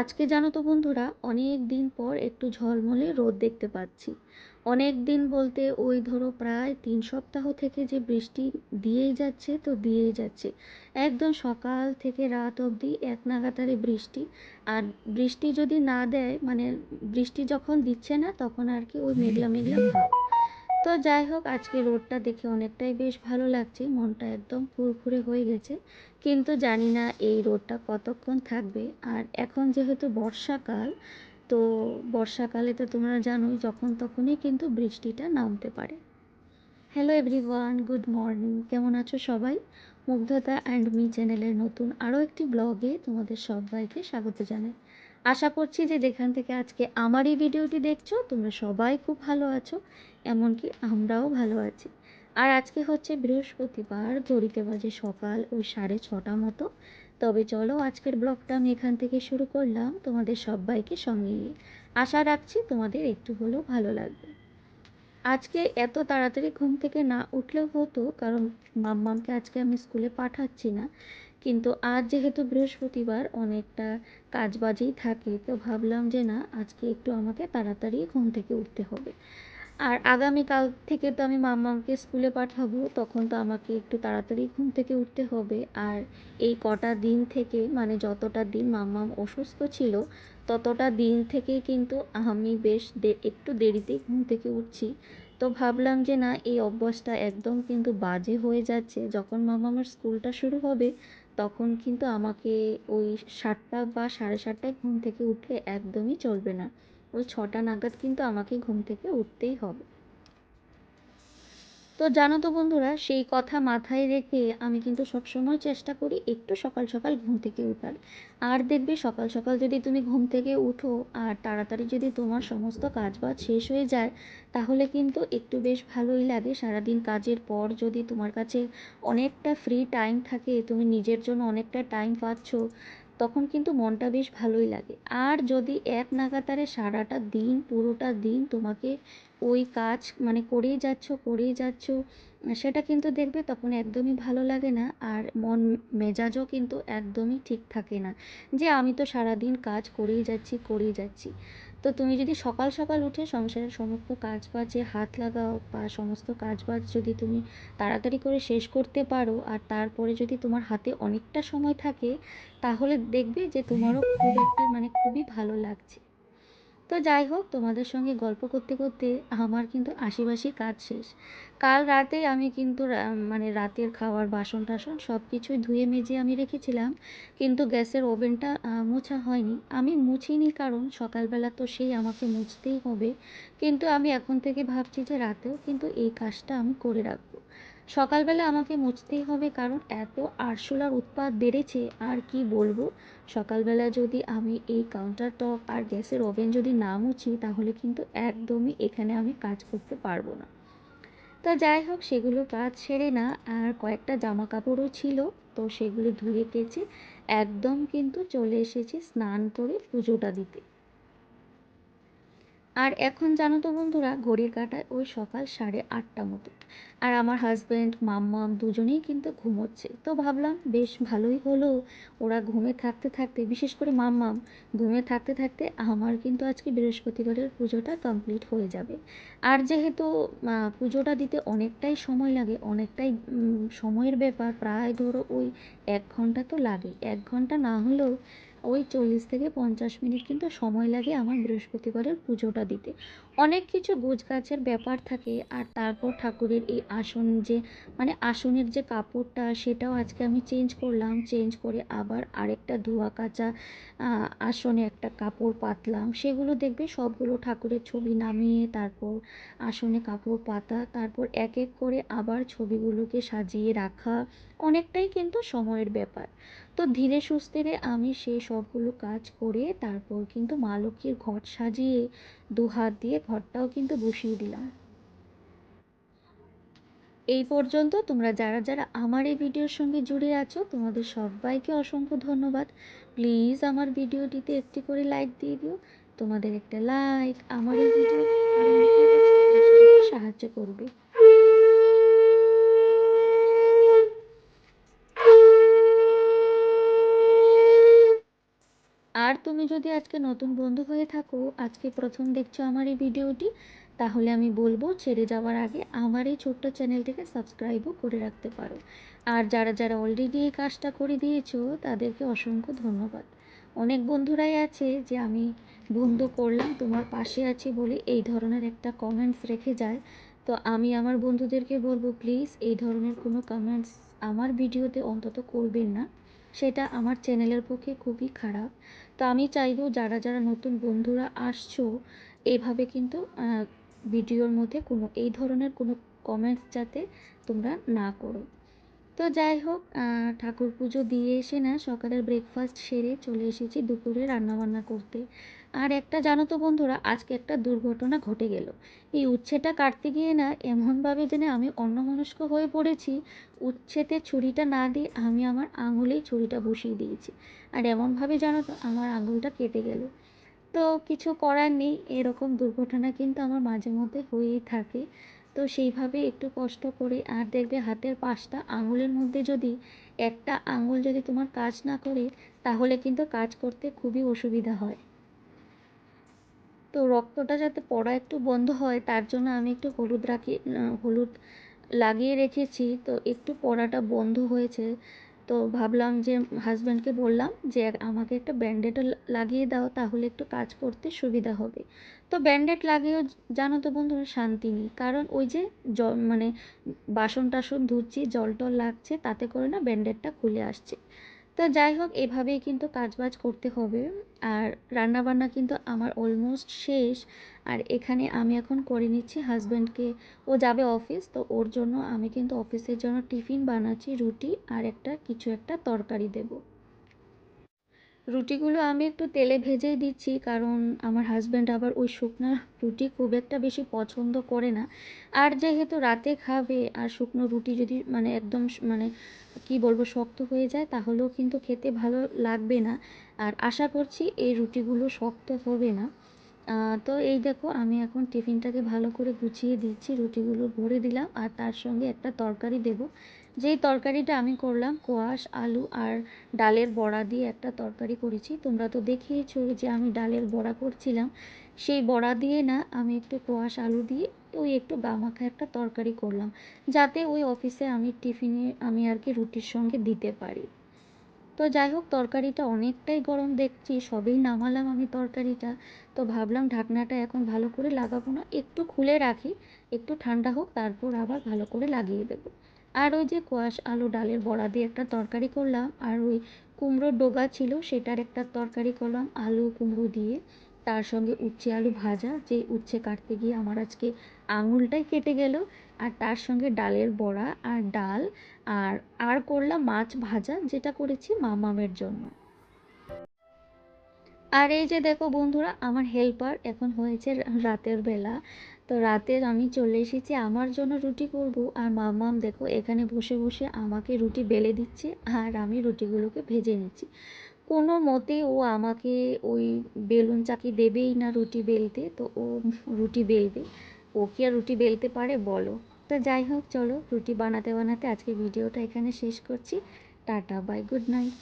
আজকে জানো তো বন্ধুরা, অনেক দিন পর একটু ঝলমলে রোদ দেখতে পাচ্ছি। অনেক দিন বলতে ওই ধরো প্রায় তিন সপ্তাহ থেকে যে বৃষ্টি দিয়েই যাচ্ছে, তো দিয়েই যাচ্ছে। একদম সকাল থেকে রাত অবধি এক নাগাতারে বৃষ্টি। আর বৃষ্টি যদি না দেয় মানে বৃষ্টি যখন দিচ্ছে না, তখন আর কি ওই মেঘলা মেঘলা ভাব। তো যাই হোক, আজকে রোদটা দেখে অনেকটাই বেশ ভালো লাগছে। মনটা একদম ফুরফুরে হয়ে গেছে। কিন্তু জানি না এই রোদটা কতক্ষণ থাকবে। আর এখন যেহেতু বর্ষাকাল, তো বর্ষাকালে তো তোমরা জানোই, যখন তখনই কিন্তু বৃষ্টিটা নামতে পারে। হ্যালো এভরিওয়ান গুড মর্নিং কেমন আছো সবাই? মুগ্ধতা অ্যান্ড মি চ্যানেলের নতুন আরও একটি ব্লগে তোমাদের সবাইকে স্বাগত জানাই। আশা করছি যে যেখান থেকে আজকে আমার এই ভিডিওটি দেখছ, তোমরা সবাই খুব ভালো আছো, এমনকি আমরাও ভালো আছি। আর আজকে হচ্ছে বৃহস্পতিবার, ঘড়িতে বাজে সকাল ওই সাড়ে ছটা মতো। তবে চলো আজকের ব্লগটা আমি এখান থেকে শুরু করলাম, তোমাদের সবাইকে সঙ্গে নিয়ে। আশা রাখছি তোমাদের একটু হলেও ভালো লাগবে। আজকে এত তাড়াতাড়ি ঘুম থেকে না উঠলেও হতো, কারণ মাম্মামকে আজকে আমি স্কুলে পাঠাচ্ছি না। কিন্তু আজ যেহেতু বৃহস্পতিবার, অনেকটা কাজ বাজেই থাকে, তো ভাবলাম যে না, আজকে একটু আমাকে তাড়াতাড়ি ঘুম থেকে উঠতে হবে। আর আগামীকাল থেকে তো আমি মাম্মাকে স্কুলে পাঠাবো, তখন তো আমাকে একটু তাড়াতাড়ি ঘুম থেকে উঠতে হবে। আর এই কটা দিন থেকে মানে যতটা দিন মাম্মাম অসুস্থ ছিল, ততটা দিন থেকে কিন্তু আমি বেশ একটু দেরিতেই ঘুম থেকে উঠছি। তো ভাবলাম যে না, এই অভ্যাসটা একদম কিন্তু বাজে হয়ে যাচ্ছে। যখন মামামের স্কুলটা শুরু হবে তখন কিন্তু আমাকে ওই সাতটা বা সাড়ে সাতটায় ঘুম থেকে উঠলে একদমই চলবে না। ওই ছটা নাগাদ কিন্তু আমাকে ঘুম থেকে উঠতেই হবে। তো জানো তো বন্ধুরা, সেই কথা মাথায় রেখে আমি কিন্তু সবসময় চেষ্টা করি একটু সকাল সকাল ঘুম থেকে উঠার। আর দেখবে সকাল সকাল যদি তুমি ঘুম থেকে উঠো আর তাড়াতাড়ি যদি তোমার সমস্ত কাজ বাজ শেষ হয়ে যায়, তাহলে কিন্তু একটু বেশ ভালোই লাগে। সারাদিন কাজের পর যদি তোমার কাছে অনেকটা ফ্রি টাইম থাকে, তুমি নিজের জন্য অনেকটা টাইম পাচ্ছ, তখন কিন্তু মনটা বেশ ভালোই লাগে। আর যদি এক নাগাতারে সারাটা দিন, পুরোটা দিন তোমাকে ওই কাজ মানে করেই যাচ্ছ করেই যাচ্ছ, সেটা কিন্তু দেখবে তখন একদমই ভালো লাগে না। আর মন, মেজাজও কিন্তু একদমই ঠিক থাকে না যে আমি তো সারাদিন কাজ করেই যাচ্ছি করেই যাচ্ছি। তো তুমি যদি সকাল সকাল উঠে সংসারের সমস্ত কাজ বাজে হাত লাগাও বা সমস্ত কাজ বাজ যদি তুমি তাড়াতাড়ি করে শেষ করতে পারো আর তারপরে যদি তোমার হাতে অনেকটা সময় থাকে, তাহলে দেখবে যে তোমারও খুব একটা মানে খুবই ভালো লাগছে। তো যাই হোক, তোমাদের সঙ্গে গল্প করতে করতে আমার কিন্তু আশিবাসি কাজ শেষ। কাল রাতে আমি কিন্তু মানে রাতের খাওয়ার বাসন টাসন সব কিছুই ধুয়ে মেজে আমি রেখেছিলাম, কিন্তু গ্যাসের ওভেনটা মোছা হয়নি। আমি মুছিনি কারণ সকালবেলা তো সেই আমাকে মুছতেই হবে, কিন্তু আমি এখন থেকে ভাবছি যে রাতেও কিন্তু এই কাজটা আমি করে রাখব। সকালবেলা আমাকে মুছতেই হবে কারণ এত আরশোলার উৎপাত বেড়েছে, আর কি বলব? সকালবেলা যদি আমি এই কাউন্টার টপ আর গ্যাসের ওভেন যদি না মুছি, তাহলে কিন্তু একদমই এখানে আমি কাজ করতে পারব না। তো যাই হোক, সেগুলো কাজ সেরে না, আর কয়েকটা জামা কাপড়ও ছিল, তো সেগুলো ধুয়ে কেচে একদম কিন্তু চলে এসেছি স্নান করে পুজোটা দিতে। আর এখন জানো তো বন্ধুরা, ঘড়ির কাঁটায় ওই সকাল সাড়ে আটটা মতো। আর আমার হাজব্যান্ড মাম্মাম দুজনেই কিন্তু ঘুমোচ্ছে। তো ভাবলাম, বেশ ভালোই হলো, ওরা ঘুমে থাকতে থাকতে, বিশেষ করে মাম্মাম ঘুমে থাকতে থাকতে আমার কিন্তু আজকে বৃহস্পতিবারের পুজোটা কমপ্লিট হয়ে যাবে। আর যেহেতু পুজোটা দিতে অনেকটাই সময় লাগে, অনেকটাই সময়ের ব্যাপার, প্রায় ধরো ওই এক ঘণ্টা তো লাগে এক ঘণ্টা না হলেও ওই চল্লিশ থেকে পঞ্চাশ মিনিট কিন্তু সময় লাগে আমার বৃহস্পতিবারের পুজোটা দিতে। অনেক কিছু গোছগাছের ব্যাপার থাকে আর তারপর ঠাকুরের এই আসন যে মানে আসনের যে কাপড়টা সেটাও আজকে আমি চেঞ্জ করলাম চেঞ্জ করে আবার আরেকটা ধোয়া কাচা আসনে একটা কাপড় পাতলাম। সেগুলো দেখবে সবগুলো ঠাকুরের ছবি নামিয়ে তারপর আসনে কাপড় পাতা, তারপর এক এক করে আবার ছবিগুলোকে সাজিয়ে রাখা। অনেকটাই কিন্তু সময়ের ব্যাপার। তো ধীরে সুস্থিরে আমি সেই সবগুলো কাজ করে তারপর কিন্তু মা লক্ষ্মীর ঘট সাজিয়ে দু হাত দিয়ে ঘরটাও কিন্তু বসিয়ে দিলাম। এই পর্যন্ত তোমরা যারা যারা আমার এই ভিডিওর সঙ্গে জুড়ে আছো, তোমাদের সবাইকে অসংখ্য ধন্যবাদ। প্লিজ আমার ভিডিওটিতে একটি করে লাইক দিয়ে দিও। তোমাদের একটা লাইক আমার এই ভিডিও সাহায্য করবে আর তুমি যদি আজকে নতুন বন্ধু হয়ে থাকো, আজকে প্রথম দেখছ আমার এই ভিডিওটি, তাহলে আমি বলব ছেড়ে যাওয়ার আগে আমার এই ছোট্ট চ্যানেলটিকে সাবস্ক্রাইবও করে রাখতে পারো। আর যারা যারা অলরেডি এই কাজটা করে দিয়েছ, তাদেরকে অসংখ্য ধন্যবাদ। অনেক বন্ধুরাই আছে যে আমি বন্ধু করলাম, তোমার পাশে আছি বলে এই ধরনের একটা কমেন্টস রেখে যায়। তো আমি আমার বন্ধুদেরকে বলব প্লিজ এই ধরনের কোনো কমেন্টস আমার ভিডিওতে অন্তত করবেন না। সেটা আমার চ্যানেলের পক্ষে খুবই খারাপ। তো আমি চাইব যারা যারা নতুন বন্ধুরা আসছো, এভাবে কিন্তু ভিডিওর মধ্যে কোনো, এই ধরনের কোনো কমেন্টস যাতে তোমরা না করো। তো যাই হোক ঠাকুর পুজো দিয়ে এসে না সকালের ব্রেকফাস্ট সেরে চলে এসেছি দুপুরে রান্নাবান্না করতে। আর একটা জানো তো বন্ধুরা, আজকে একটা দুর্ঘটনা ঘটে গেল। এই উচ্ছেটা কাটতে গিয়ে না এমনভাবে যেন আমি অন্যমনস্ক হয়ে পড়েছি উচ্ছেতে ছুরিটা না দিয়ে আমি আমার আঙুলেই ছুরিটা বসিয়ে দিয়েছি। আর এমনভাবে জানো তো আমার আঙুলটা কেটে গেল। তো কিছু করার নেই, এরকম দুর্ঘটনা কিন্তু আমার মাঝে মধ্যে হয়েই থাকে। তো সেইভাবে একটু কষ্ট করে আর দেখবে হাতের পাঁচটা আঙুলের মধ্যে যদি একটা আঙুল যদি তোমার কাজ না করে, তাহলে কিন্তু কাজ করতে খুবই অসুবিধা হয়। তো রক্তটা যাতে পড়া একটু বন্ধ হয়, তার জন্য আমি একটু হলুদ রাখি হলুদ লাগিয়ে রেখেছি। তো একটু পড়াটা বন্ধ হয়েছে। তো ভাবলাম যে হাজব্যান্ডকে বললাম যে, আমাকে একটা ব্যান্ডেডও লাগিয়ে দাও, তাহলে একটু কাজ করতে সুবিধা হবে। তো ব্যান্ডেড লাগিয়েও জানো তো বন্ধুরা, শান্তি নেই। কারণ ওই যে জল মানে বাসন টাসন ধুচ্ছি জল টল লাগছে, তাতে করে না ব্যান্ডেডটা খুলে আসছে। তো যাই হোক, এভাবেই কিন্তু কাজবাজ করতে হবে। আর রান্নাবান্না কিন্তু আমার অলমোস্ট শেষ। আর এখানে আমি এখন করে নিচ্ছি হাজব্যান্ডকে ও যাবে অফিস তো ওর জন্য আমি কিন্তু অফিসের জন্য টিফিন বানাচ্ছি, রুটি আর একটা কিছু একটা তরকারি দেবো। রুটিগুলো আমি একটু তেলে ভেজেই দিচ্ছি, কারণ আমার হাজব্যান্ড আবার ওই শুকনো রুটি খুব একটা বেশি পছন্দ করে না। আর যেহেতু রাতে খাবে, আর শুকনো রুটি যদি মানে একদম মানে কি বলব, শক্ত হয়ে যায়, তাহলেও কিন্তু খেতে ভালো লাগবে না। আর আশা করছি এই রুটিগুলো শক্ত হবে না। তো এই দেখো, আমি এখন টিফিনটাকে ভালো করে গুছিয়ে দিচ্ছি, রুটিগুলো ভরে দিলাম, আর তার সঙ্গে একটা তরকারি দেব। যেই তরকারিটা আমি করলাম, কোয়াশ, আলু আর ডালের বড়া দিয়ে একটা তরকারি করেছি। তোমরা তো দেখিয়েছো যে আমি ডালের বড়া করছিলাম। সেই বড়া দিয়ে না আমি একটু কোয়াশ, আলু দিয়ে ওই একটু গামাখা একটা তরকারি করলাম। যাতে ওই অফিসে আমি টিফিনে আমি আর কি রুটির সঙ্গে দিতে পারি। তো যাই হোক, তরকারিটা অনেকটাই গরম দেখছি, সবেই নামালাম আমি তরকারিটা। তো ভাবলাম ঢাকনাটা এখন ভালো করে লাগাবো না, একটু খুলে রাখি, একটু ঠান্ডা হোক, তারপর আবার ভালো করে লাগিয়ে দেবো। আর ওই যে কোয়াশ আলু ডালের বড়া দিয়ে একটা তরকারি করলাম, আর ওই কুমড়োর ডোগা ছিল সেটার একটা তরকারি করলাম আলু কুমড়ো দিয়ে। তার সঙ্গে উচ্ছে আলু ভাজা যে উচ্ছে কাটতে গিয়ে আমার আজকে আঙুলটাই কেটে গেল। আর তার সঙ্গে ডালের বড়া আর ডাল, আর আর করলাম মাছ ভাজা, যেটা করেছি মামামের জন্য। আর এই যে দেখো বন্ধুরা, আমার হেল্পার এখন হয়েছে রাতের বেলা। তো রাতের আমি চলে এসেছি, আমার জন্য রুটি করব। আর মামাম দেখো, এখানে বসে বসে আমাকে রুটি বেলে দিচ্ছে আর আমি রুটিগুলোকে ভেজে নিচ্ছি। কোনো মতে ও আমাকে ওই বেলুন চাকি দেবেই না রুটি বেলতে, তো ও রুটি বেলবে। ও কি আর রুটি বেলতে পারে বলো। তো যাই হোক, চলো রুটি বানাতে বানাতে আজকে ভিডিওটা এখানে শেষ করছি। Tata bye good night